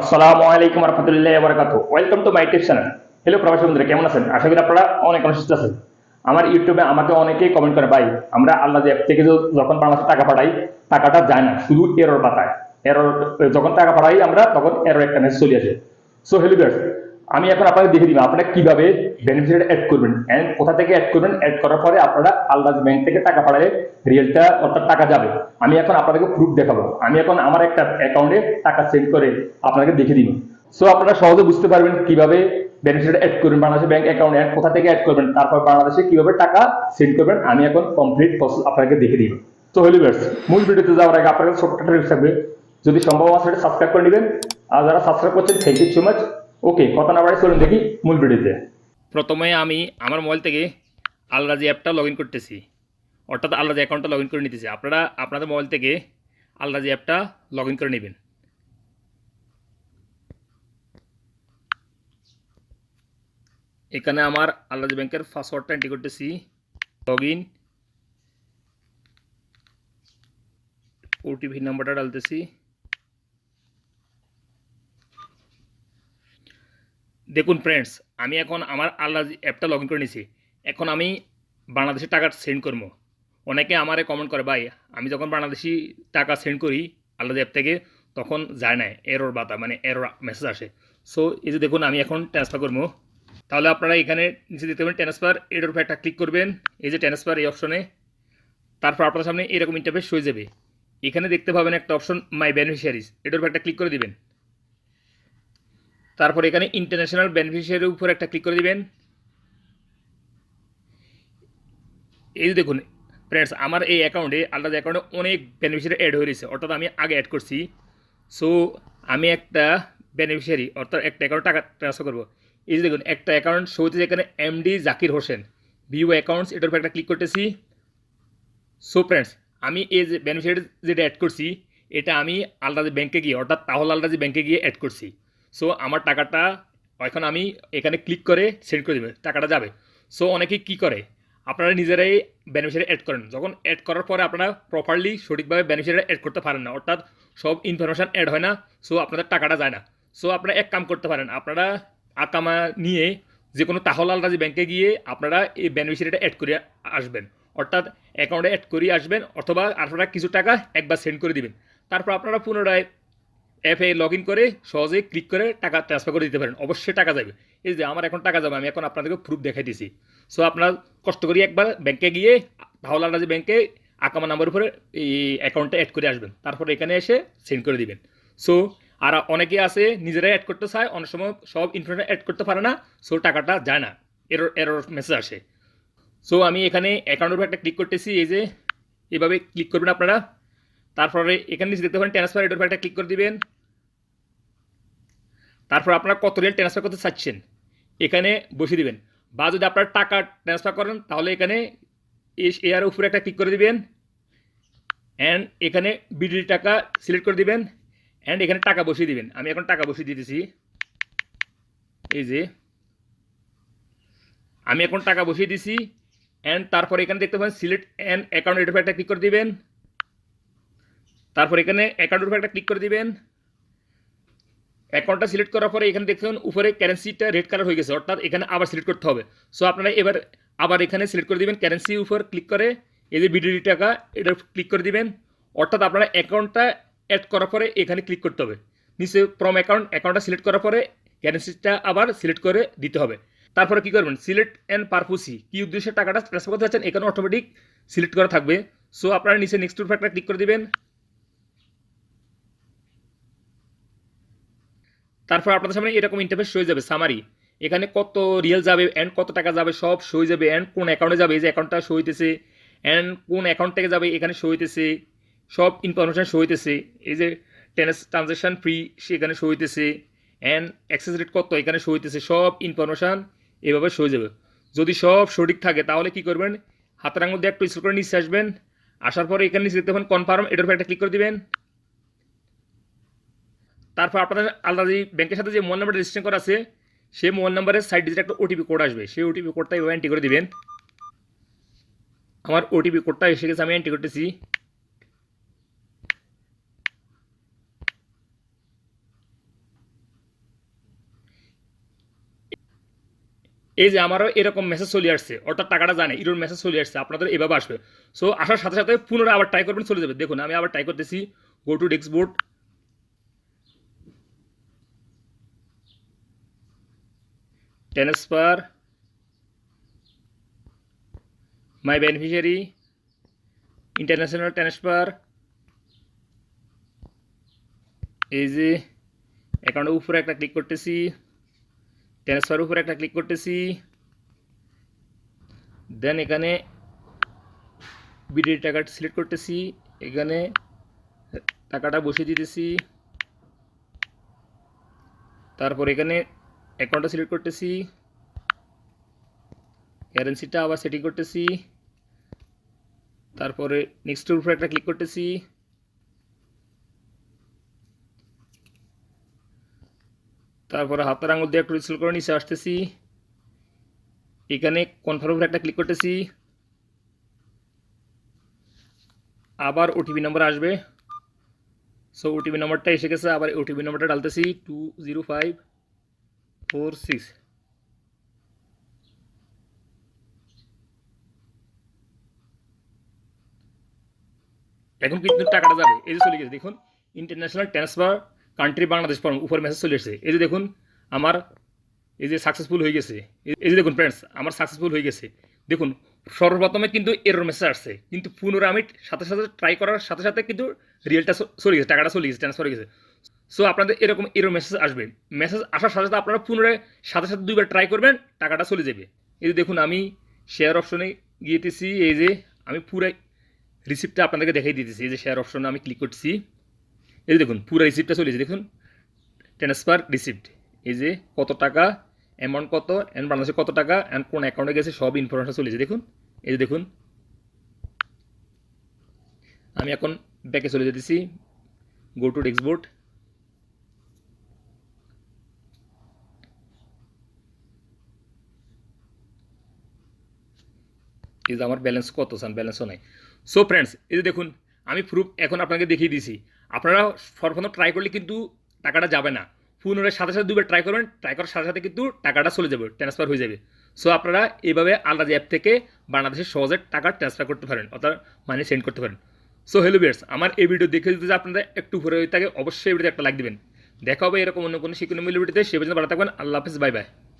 আসসালামু আলাইকুম রহমতুল্লাহ বরকাত welcome to my tip channel hello প্রবাসী বন্ধুরা, কেমন আছেন? আশা করি আপনারা অনেক অনেক সুস্থ আছেন। আমার ইউটিউবে আমাকে অনেকেই কমেন্ট করে, ভাই, আমরা আল্লাহ অ্যাপ থেকে যখন বাংলাদেশে টাকা পাঠাই, টাকাটা যায় না, শুধু এরর পাঠায় এরর যখন টাকা পাঠাই আমরা, তখন এরর একটা মেসেজ চলে আসে। সো হ্যালো আমি এখন আপনাকে দেখে দিব আপনারা কীভাবে বেনিফিট অ্যাড করবেন। এন্ড কোথা থেকে অ্যাড করবেন? অ্যাড করার পরে আপনারা আল্লাহ ব্যাংক থেকে টাকা পাঠালে রিয়েলটা অর্থাৎ টাকা যাবে। আমি এখন আপনাদেরকে প্রুফ দেখাবো। আমি এখন আমার একটা অ্যাকাউন্টে টাকা সেন্ড করে আপনাকে দেখে দিব। সো আপনারা সহজে বুঝতে পারবেন কীভাবে বেনিফিট অ্যাড করবেন বাংলাদেশের ব্যাংক অ্যাকাউন্টে কোথা থেকে অ্যাড করবেন, তারপর বাংলাদেশে কীভাবে টাকা সেন্ড করবেন, আমি এখন কমপ্লিট প্রসেস আপনাকে দেখে দিব। তো হলি ব্যাস মূল ভিডিওতে যাওয়ার আগে আপনাদের ছোট্ট একটা থাকবে যদি সম্ভব আমার সেটা সাবস্ক্রাইব করে নেবেন। আর যারা সাবস্ক্রাইব করছেন thank you so much okay কথা না বাড়ি চলুন দেখি মূল ভিডিওতে। প্রথমে আমি আমার মোবাইল থেকে আলরাজি অ্যাপটা লগ ইন করতেছি। অর্থাৎ আলরাজি অ্যাকাউন্টটা লগ ইন করে নিতেছি। আপনারা আপনাদের মোবাইল থেকে আলরাজি অ্যাপটা লগ ইন করে নেবেন। এখানে আমার আলরাজি ব্যাংকের পাসওয়ার্ডটা এন্ট্রি করতেছি। লগ ইন ওটিপি নাম্বারটা ডালতেছি। দেখুন ফ্রেন্ডস আমি এখন আমার আল্লাহ অ্যাপটা লগ ইন করে নিয়েছি, এখন আমি বাংলাদেশে টাকা সেন্ড করব। অনেকে আমারে কমেন্ট করে, ভাই, আমি যখন বাংলাদেশি টাকা সেন্ড করি, আল্লাহ অ্যাপ থেকে, তখন যায় না এরর বাতা মানে এরর মেসেজ আসে। সো এই যে দেখুন, আমি এখন ট্রান্সফার করব। তাহলে আপনারা এখানে নিচে দেখতে পাবেন ট্রান্সফার উপরে একটা ক্লিক করবেন। এই যে ট্রান্সফার এই অপশনে তারপর আপনার সামনে এরকম ইন্টারফেস হয়ে যাবে। এখানে দেখতে পাবেন একটা অপশন মাই বেনিফিশিয়ারিজ এটার উপর ক্লিক করে দিবেন। তারপর এখানে ইন্টারন্যাশনাল বেনিফিশিয়ারির উপর একটা ক্লিক করে দিবেন। এই দেখুন ফ্রেন্ডস আমার এই অ্যাকাউন্টে আলাদা অ্যাকাউন্টে অনেক বেনিফিশিয়ারি অ্যাড হয়ে রয়েছে, অর্থাৎ আমি আগে অ্যাড করছি। সো আমি একটা বেনিফিশিয়ারি অর্থাৎ একটা অ্যাকাউন্ট টাকা ট্রান্সফার করব। এই যে দেখুন, একটা অ্যাকাউন্ট শো হচ্ছে এখানে MD Zakir Hossain view accounts এটার উপর একটা ক্লিক করতেছি। সো ফ্রেন্ডস আমি এই যে বেনিফিশিয়ারি যেটা অ্যাড করছি, এটা আমি আলরাজি ব্যাংকে গিয়ে, অর্থাৎ তাহলে আলরাজি ব্যাংকে গিয়ে অ্যাড করছি। সো আমার টাকাটা এখন আমি এখানে ক্লিক করে সেন্ড করে দেবে, টাকাটা যাবে। সো অনেকে কি করে? আপনারা নিজেরাই বেনিফিশিয়ারি অ্যাড করেন। যখন অ্যাড করার পরে আপনারা প্রপারলি সঠিকভাবে বেনিফিশিয়ারি অ্যাড করতে পারেন না, অর্থাৎ সব ইনফরমেশান অ্যাড হয় না সো আপনাদের টাকাটা যায় না। সো আপনারা এক কাম করতে পারেন, আপনারা আকামা নিয়ে যে কোনো তাহল আলরাজি ব্যাংকে গিয়ে আপনারা এই বেনিফিশিয়ারিটা অ্যাড করে আসবেন। অর্থাৎ অ্যাকাউন্টে অ্যাড করে আসবেন, অথবা আপনারা কিছু টাকা একবার সেন্ড করে দিবেন। তারপর আপনারা পুনরায় অ্যাপে লগ ইন করে সহজেই ক্লিক করে টাকা ট্রান্সফার করে দিতে পারেন। অবশ্যই টাকা যাবে। এই যে আমার এখন টাকা যাবে, আমি এখন আপনাদেরকে প্রুফ দেখাই দিছি সো আপনার কষ্ট করি একবার ব্যাংকে গিয়ে তাহলে যে ব্যাংকে আকামা নাম্বার উপরে এই অ্যাকাউন্টটা অ্যাড করে আসবেন। তারপর এখানে এসে সেন্ড করে দিবেন। সো আর অনেকে আছে, নিজেরাই অ্যাড করতে চায়, অনেক সময় সব ইনফরমেশন অ্যাড করতে পারে না সো টাকাটা যায় না। এরর এরর মেসেজ আসে। সো আমি এখানে অ্যাকাউন্টের উপর একটা ক্লিক করতেছি, এই যে এভাবে ক্লিক করবেন আপনারা। তারপরে এখানে নিচে দেখতে পারেন ট্রান্সফার এটার উপর একটা ক্লিক করে দিবেন। তারপর আপনারা কত রিয়াল ট্রান্সফার করতে চাচ্ছেন, এখানে বসিয়ে দিবেন। বা যদি আপনারা টাকা ট্রান্সফার করেন, তাহলে এখানে এর উপরে একটা ক্লিক করে দিবেন। অ্যান্ড এখানে বিডি টাকা সিলেক্ট করে দিবেন। অ্যান্ড এখানে টাকা বসিয়ে দিবেন। আমি এখন টাকা বসিয়ে দিতেছি। এই যে, আমি এখন টাকা বসিয়ে দিছি। অ্যান্ড তারপর এখানে দেখতে পাবেন সিলেক্ট অ্যান্ড অ্যাকাউন্ট এটার একটা ক্লিক করে দিবেন। তারপর এখানে অ্যাকাউন্টের উপর একটা ক্লিক করে দিবেন। অ্যাকাউন্টটা সিলেক্ট করার পরে এখানে দেখতে পাবেন, উপরে কারেন্সিটা রেড কালার হয়ে গেছে, অর্থাৎ এখানে আবার সিলেক্ট করতে হবে। সো আপনারা এবার আবার এখানে সিলেক্ট করে দিবেন কারেন্সি উপর ক্লিক করে, এই যে বিডিডি টাকা, এটা ক্লিক করে দিবেন। অর্থাৎ আপনারা অ্যাকাউন্টটা অ্যাড করার পরে এখানে ক্লিক করতে হবে। নিচে ফ্রম অ্যাকাউন্ট অ্যাকাউন্টটা সিলেক্ট করার পরে কারেন্সিটা আবার সিলেক্ট করে দিতে হবে। তারপরে কী করবেন? সিলেক্ট অ্যান্ড পারপোসি কী উদ্দেশ্যে টাকাটা ট্রান্সফার করতে চাচ্ছেন এখানে অটোমেটিক সিলেক্ট করা থাকবে। সো আপনারা নিচে নেক্সট উপর একটা ক্লিক করে দিবেন। তারপর আপনাদের সামনে এরকম ইন্টারফেস হয়ে যাবে সামারি এখানে কত রিয়েল যাবে অ্যান্ড কত টাকা যাবে, সব হয়ে যাবে অ্যান্ড কোন অ্যাকাউন্টে যাবে, এই যে অ্যাকাউন্টটা শো হইতেছে অ্যান্ড কোন অ্যাকাউন্ট থেকে যাবে, এখানে শো হইতেছে সব ইনফরমেশান শো হইতেছে এই যে টেনেস ট্রানজ্যাকশান ফ্রি সেখানে শো হইতেছে অ্যান্ড অ্যাক্সেস রেট কত, এখানে শো হইতেছে সব ইনফরমেশান এভাবে হয়ে যাবে। যদি সব সঠিক থাকে, তাহলে কি করবেন? হাতের আঙুল দিয়ে একটু স্ক্রল করে নিচে আসবেন। আসার পরে এখানে নিচে দেখতে পাবেন কনফার্ম এটার উপর একটা ক্লিক করে দিবেন। তারপর আপনাদের আলাদা যে ব্যাংকের সাথে যে মোবাইল নাম্বারটা রেজিস্ট্রেশন করা আছে, সেই মোবাইল নাম্বারের সাইড ডিজিট একটা ওটিপি কোড আসবে। সেই ওটিপি কোডটা এভাবে এন্ট্রি করে দেবেন। আমার ওটিপি কোডটা এসে গেছে, আমি এন্ট্রি করতেছি। এই যে আমারও এরকম মেসেজ চলে আসছে, অর্থাৎ টাকাটা জানে, ইরোর মেসেজ চলে আসছে, আপনাদের এভাবে আসবে। সো আসার সাথে সাথে পুনরায় আবার ট্রাই করবেন, চলে যাবে। দেখুন, আমি আবার ট্রাই করতেছি go to dashboard transfer my beneficiary international transfer এই যে অ্যাকাউন্টের উপরে একটা ক্লিক করতেছি। ট্রান্সফার উপরে একটা ক্লিক করতেছি। দেন এখানে বিডির টাকাটা সিলেক্ট করতেছি। এখানে টাকাটা বসিয়ে দিতেছি। তারপর এখানে অ্যাকাউন্টটা সিলেক্ট করতেছি। কারেন্সিটা আবার সেটিং করতেছি। তারপরে নেক্সটের উপরে একটা ক্লিক করতেছি। তারপরে হাতের আঙুল দিয়ে একটু রিসেল করে নিচে আসতেছি। এখানে কনফার্ম উপরে একটা ক্লিক করতেছি। আবার ওটিপি নম্বর আসবে। সো ওটিপি নম্বরটা এসে গেছে, আবার ওটিপি নম্বরটা ডালতেছি two zero five four six এখন কিন্তু টাকাটা যাবে। এই যে চলে গেছে, দেখুন international transfer country Bangladesh form উপর মেসেজ চলে এসেছে। এই যে দেখুন, আমার এই যে সাকসেসফুল হয়ে গেছে। এই- যে দেখুন ফ্রেন্ডস আমার সাকসেসফুল হয়ে গেছে। দেখুন, সর্বপ্রথমে কিন্তু এরর মেসেজ আসছে। কিন্তু পুনরায় আমি সাথে সাথে ট্রাই করার সাথে সাথে কিন্তু রিয়েলটা চলে গেছে, টাকাটা চলে গেছে ট্রান্সফার হয়ে গেছে। সো আপনাদের এরকম এরর মেসেজ আসবে। মেসেজ আসার সাথে সাথে আপনারা পুনরায় সাথে সাথে দুইবার ট্রাই করবেন, টাকাটা চলে যাবে। এই যে দেখুন, আমি শেয়ার অপশনে গিয়েতেছি, এই যে আমি পুরাই রিসিপ্টটা আপনাদেরকে দেখাই দিতেছি। এই যে শেয়ার অপশনে আমি ক্লিক করছি এই যে দেখুন পুরো রিসিপ্টটা চলেছে দেখুন ট্রান্সফার রিসিপ্ট এই যে কত টাকা অ্যামাউন্ট কত অ্যান্ড বাংলাদেশে কত টাকা অ্যান্ড কোন অ্যাকাউন্টে গেছে, সব ইনফরমেশন চলেছে দেখুন, এই যে দেখুন, আমি এখন ব্যাকে চলে যেতেছি। গো টু ডেক্সবোর্ড এই যে আমার ব্যালেন্স কত? সান ব্যালেন্সও নাই। সো ফ্রেন্ডস এই যে দেখুন, আমি প্রুফ এখন আপনাকে দেখিয়ে দিয়েছি আপনারা সর্বপ্রথম ট্রাই করলে কিন্তু টাকাটা যাবে না। পুনরায় সাথে সাথে দুবার ট্রাই করবেন ট্রাই করার সাথে সাথে কিন্তু টাকাটা চলে যাবে ট্রান্সফার হয়ে যাবে। সো আপনারা এইভাবে আলাদা অ্যাপ থেকে বাংলাদেশের সহজে টাকা ট্রান্সফার করতে পারেন, অর্থাৎ মানি সেন্ড করতে পারেন। সো হ্যালো বিয়ার্স আমার এই ভিডিও দেখে যদি আপনাদের একটু উপরে হয়ে থাকে, অবশ্যই ভিডিওতে একটা লাইক দিবেন। দেখা হবে এরকম অন্য কোনো শিক্ষণীয় ভিডিওতে সে পর্যন্ত ভালো থাকবেন, আল্লাহ হাফিজ বাই বাই